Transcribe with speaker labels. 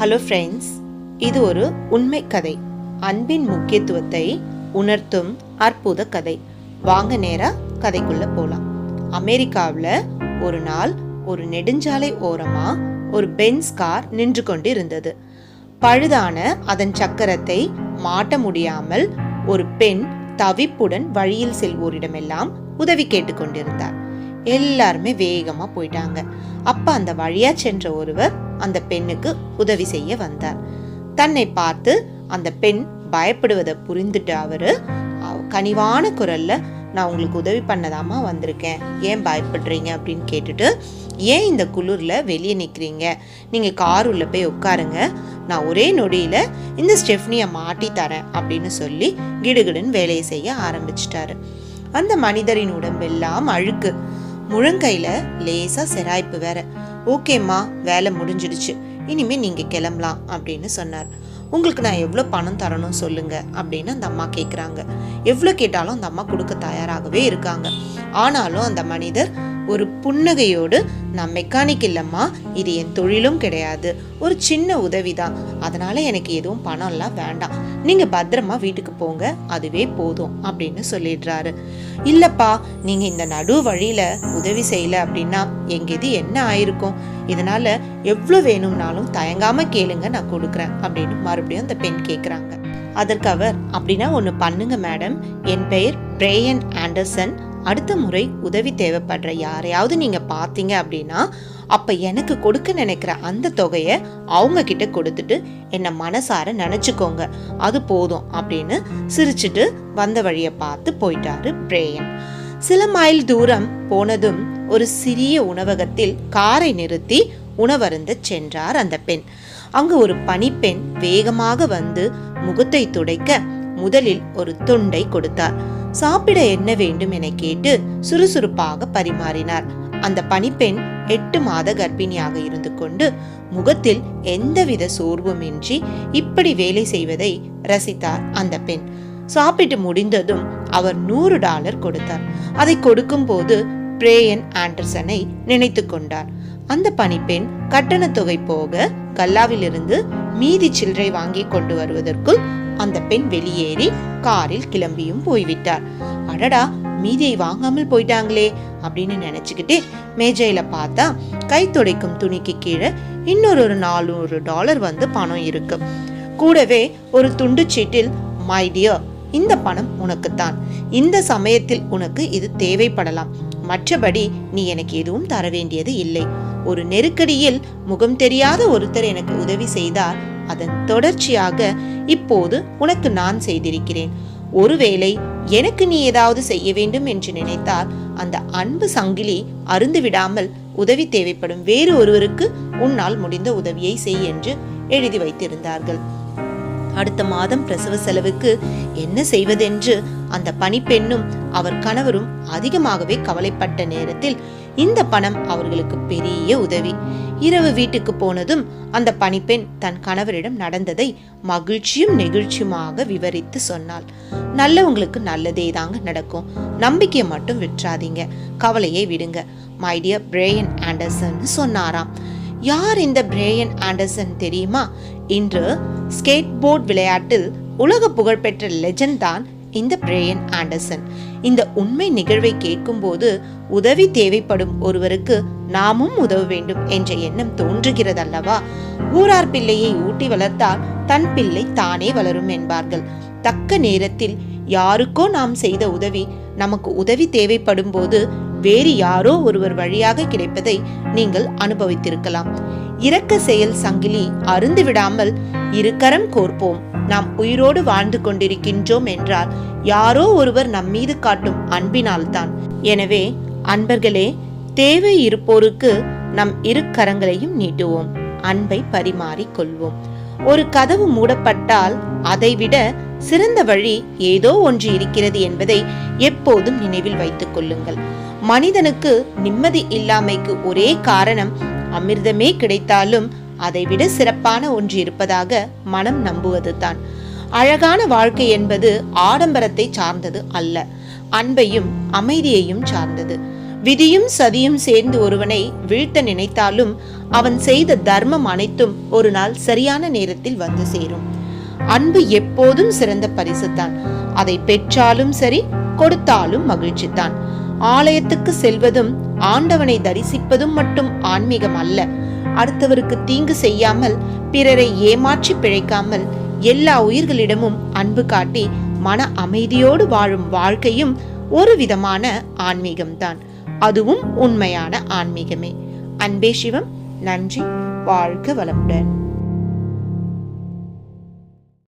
Speaker 1: Hello friends இது ஒரு உண்மை கதை. அன்பின் முக்கியத்துவத்தை உணர்த்தும் அற்புத கதை. வாங்க நேரா கதைக்குள்ள போலாம். அமெரிக்காவில் ஒரு நாள் ஒரு நெடுஞ்சாலை ஓரமாக ஒரு பென்ஸ் கார் நின்று கொண்டு இருந்தது பழுதான அதன் சக்கரத்தை மாட்ட முடியாமல் ஒரு பெண் தவிப்புடன் வழியில் செல்வோரிடமெல்லாம் உதவி கேட்டுக்கொண்டிருந்தார் எல்லாருமே வேகமாக போயிட்டாங்க. அப்ப அந்த வழியா சென்ற ஒருவர் அந்த பெண்ணுக்கு உதவி செய்ய வந்தார். தன்னை பார்த்து அந்த பெண் பயப்படுவதை புரிந்துட்டு அவரு கனிவான குரல்ல நான் உங்களுக்கு உதவி பண்ணதாமா வந்திருக்கேன். ஏன் பயப்படுறீங்க? அப்படின்னு கேட்டுட்டு ஏன் இந்த குளிரில் வெளியே நிற்கிறீங்க நீங்கள் கார் உள்ளே போய் உட்காருங்க. நான் ஒரே நொடியில் இந்த ஸ்டெஃப்னியை மாட்டி தரேன் அப்படின்னு சொல்லி கிடுகிடுன்னு வேலையை செய்ய ஆரம்பிச்சிட்டாரு. அந்த மனிதரின் உடம்பெல்லாம் அழுக்கு. முழுங்கையில் லேசாக செராய்ப்பு வேற. ஓகேம்மா வேலை முடிஞ்சிடுச்சு. இனிமே நீங்க கிளம்பலாம் அப்படின்னு சொன்னார். உங்களுக்கு நான் எவ்வளோ பணம் தரணும் சொல்லுங்க அப்படின்னு அந்த அம்மா கேட்குறாங்க எவ்வளோ கேட்டாலும் அந்த அம்மா கொடுக்க தயாராகவே இருக்காங்க. ஆனாலும் அந்த மனிதர் ஒரு புன்னகையோடு நான் மெக்கானிக் இல்லம்மா இது என் தொழிலும் கிடையாது. ஒரு சின்ன உதவி தான். அதனால எனக்கு எதுவும் பணம்லாம் வேண்டாம். நீங்க பத்திரமா வீட்டுக்கு போங்க. அதுவே போதும் அப்படின்னு சொல்லிடுறாரு. இல்லப்பா நீங்க இந்த நடு வழியில உதவி செய்யல அப்படின்னா எங்க இது என்ன ஆயிருக்கும்? இதனால எவ்வளோ வேணும்னாலும் தயங்காம கேளுங்க நான் கொடுக்குறேன் அப்படின்னு மறுபடியும் அந்த பெண் கேட்குறாங்க அதற்கு அவர் அப்படின்னா ஒன்று பண்ணுங்க மேடம். என் பெயர் பிரேயன் ஆண்டர்சன். அடுத்த முறை உதவி தேவைப்படுற யாரையாவது நீங்கள் பார்த்தீங்க அப்படின்னா அப்போ எனக்கு கொடுக்க நினைக்கிற அந்த தொகையை அவங்க கிட்ட கொடுத்துட்டு என்னை மனசார நினச்சிக்கோங்க. அது போதும் அப்படின்னு சிரிச்சிட்டு வந்த வழியை பார்த்து போயிட்டாரு பிரேயன். சில மைல் தூரம் போனதும் ஒரு சிறிய உணவகத்தில் காரை நிறுத்தி உணவருந்த சென்றார் அந்த பெண். அங்கு ஒரு பணிப்பெண் வேகமாக வந்து முகத்தை துடைக்க முதலில் ஒரு துண்டை கொடுத்தார். சாப்பிட என்ன வேண்டும் என கேட்டு சுறுசுறுப்பாக பரிமாறினார். அந்த பணிப்பெண் எட்டு மாத கர்ப்பிணியாக இருந்து கொண்டு முகத்தில் எந்தவித சோர்வுமின்றி இப்படி வேலை செய்வதை ரசித்தார் அந்த பெண். சாப்பிட்டு முடிந்ததும் அவர் நூறு டாலர் கொடுத்தார். அதை கொடுக்கும்போது பிரேயன் ஆண்டர்சனை நினைத்து கொண்டார். அந்த பணிப்பெண் கட்டணத் தொகை போக கல்லாவிலிருந்து மீதி சில்லறை வாங்கி கொண்டு வருவதற்குள் அந்த பெண் வெளியேறி காரில் கிளம்பியும் போய்விட்டார். அடடா மீதியை வாங்காமல் போயிட்டாங்களே அப்படின்னு நினைச்சுக்கிட்டே மேஜையில பார்த்தா கை துடைக்கும் துணிக்கு கீழே இன்னொரு ஒரு நானூறு டாலர் வந்து பணம் இருக்கு. கூடவே ஒரு துண்டு சீட்டில் மை டியர் இந்த பணம் உனக்குத்தான். இந்த சமயத்தில் உனக்கு இது தேவைப்படலாம். மற்றபடி நீ எனக்கு எதுவும் தர வேண்டியது இல்லை. ஒரு நெருக்கடியில் முகம் தெரியாத ஒருத்தர் எனக்கு உதவி செய்தார். அதன் தொடர்ச்சியாக இப்போது உனக்கு நான் செய்திருக்கிறேன். ஒருவேளை எனக்கு நீ ஏதாவது செய்ய வேண்டும் என்று நினைத்தால் அந்த அன்பு சங்கிலி அருந்து விடாமல் உதவி தேவைப்படும் வேறு ஒருவருக்கு உன்னால் முடிந்த உதவியை செய் என்று எழுதி வைத்திருந்தார்கள். அடுத்த மாதம் பிரசவ செலவுக்கு என்ன செய்வதென்று அந்த பணிப்பெண்ணும் அவர் கணவரும் அதிகமாகவே கவலைப்பட்ட நேரத்தில் இந்த பணம் அவர்களுக்கு பெரிய உதவி. இரவு வீட்டுக்கு போனதும் அந்த பணிப்பெண் தன் கணவரிடம் நடந்ததை மகிழ்ச்சியும் நெகிழ்ச்சியுமாக விவரித்து சொன்னாள். நல்லவங்களுக்கு நல்லதே தாங்க நடக்கும். நம்பிக்கையை மட்டும் விட்டுறாதீங்க. கவலையை விடுங்க. மைடியர் பிரேயன் ஆண்டர்சன் சொன்னாராம். யார் இந்த பிரேயன் ஆண்டர்சன் தெரியுமா? இன்று ஸ்கேட் போர்ட் விளையாட்டில் உலக புகழ்பெற்ற லெஜண்ட் தான் இந்த பிரேயன் ஆண்டர்சன். இந்த உண்மை நிகழ்வை கேட்கும்போது உதவி தேவைப்படும் ஒருவருக்கு நாமும் உதவ வேண்டும் என்ற எண்ணம் தோன்றுகிறதல்லவா? ஊரார் பிள்ளையை ஊட்டி வளர்த்தால் தன் பிள்ளை தானே வளரும் என்பார்கள். தக்க நேரத்தில் யாருக்கோ நாம் செய்த உதவி நமக்கு உதவி தேவைப்படும் போது வேறு யாரோ ஒருவர் வழியாக கிடைப்பதை நீங்கள் அனுபவித்திருக்கலாம். இரக்க செயல் சங்கிலி அருந்து விடாமல் இருக்கரம் கோர்ப்போம். நாம் உயிரோடு வாழ்ந்து கொண்டிருக்கின்றோம் என்றால் யாரோ ஒருவர் நம் மீது காட்டும் அன்பினால்தான். எனவே அன்பர்களே தேவை இருப்போருக்கு நம் இரு கரங்களையும் நீட்டுவோம். அன்பை பரிமாறிக் கொள்வோம். ஒரு கதவு மூடப்பட்டால் அதைவிட சிறந்த வழி ஏதோ ஒன்று இருக்கிறது என்பதை எப்போதும் நினைவில் வைத்துக் கொள்ளுங்கள். மனிதனுக்கு நிம்மதி இல்லாமைக்கு ஒரே காரணம் அமிர்தமே கிடைத்தாலும் அதைவிட சிறப்பான ஒன்று இருப்பதாக மனம் நம்புவதுதான். அழகான வாழ்க்கை என்பது ஆடம்பரத்தை சார்ந்தது அல்ல. அன்பையும் அமைதியையும் சார்ந்தது. விதியும் சதியும் சேர்ந்து ஒருவனை வீழ்த்த நினைத்தாலும் அவன் செய்த தர்மம் அனைத்தும் ஒரு நாள் சரியான நேரத்தில் வந்து சேரும். அன்பு எப்போதும் சிறந்த பரிசுதான் அதை பெற்றாலும் சரி கொடுத்தாலும் மகிழ்ச்சி தான் ஆலயத்துக்கு செல்வதும் ஆண்டவனை தரிசிப்பதும் மட்டும் ஆன்மீகம் அல்ல. அடுத்தவருக்கு தீங்கு செய்யாமல் பிறரை ஏமாற்றி பிழைக்காமல் எல்லா உயிர்களிடமும் அன்பு காட்டி மன அமைதியோடு வாழும் வாழ்க்கையும் ஒரு விதமான ஆன்மீகம்தான். அதுவும் உண்மையான ஆன்மீகமே. அன்பே சிவம். நன்றி. வாழ்க வளமுடன்.